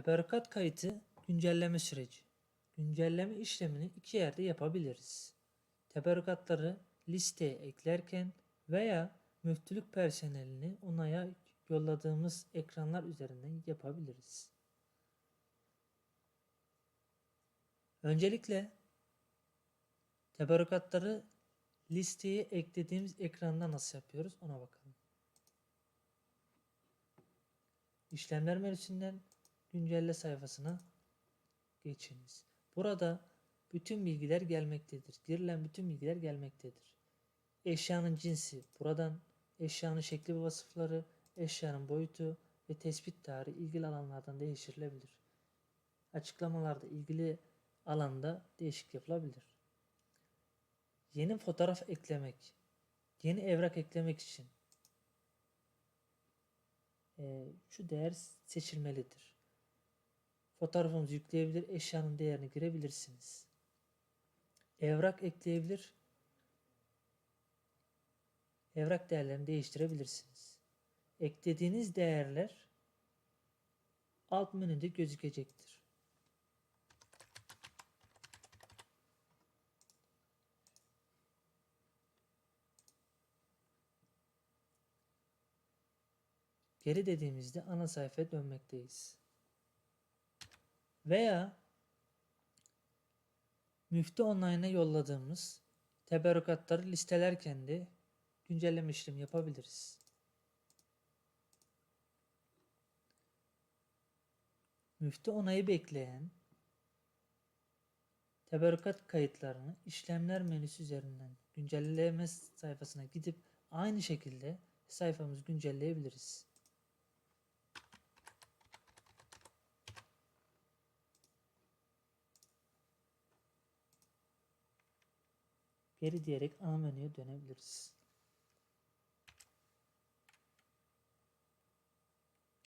Teberrükat kayıtı güncelleme süreci. Güncelleme işlemini iki yerde yapabiliriz. Teberrükatları listeye eklerken veya müftülük personelini onaya yolladığımız ekranlar üzerinden yapabiliriz. Öncelikle teberrükatları listeye eklediğimiz ekranda nasıl yapıyoruz ona bakalım. İşlemler menüsünden güncelle sayfasına geçiniz. Burada bütün bilgiler gelmektedir. Girilen bütün bilgiler gelmektedir. Eşyanın cinsi buradan, eşyanın şekli ve vasıfları, eşyanın boyutu ve tespit tarihi ilgili alanlardan değiştirilebilir. Açıklamalarda ilgili alanda değişik yapılabilir. Yeni fotoğraf eklemek, yeni evrak eklemek için e, şu değer seçilmelidir. Fotoğrafımızı yükleyebilir, eşyanın değerini girebilirsiniz. Evrak ekleyebilir, evrak değerlerini değiştirebilirsiniz. Eklediğiniz değerler alt menüde gözükecektir. Geri dediğimizde ana sayfaya dönmekteyiz. Veya Müftü Online'a yolladığımız teberrükatları listelerken de güncelleme işlemi yapabiliriz. Müftü onayı bekleyen teberrükat kayıtlarını işlemler menüsü üzerinden güncelleme sayfasına gidip aynı şekilde sayfamızı güncelleyebiliriz. Geri diyerek ana menüye dönebiliriz.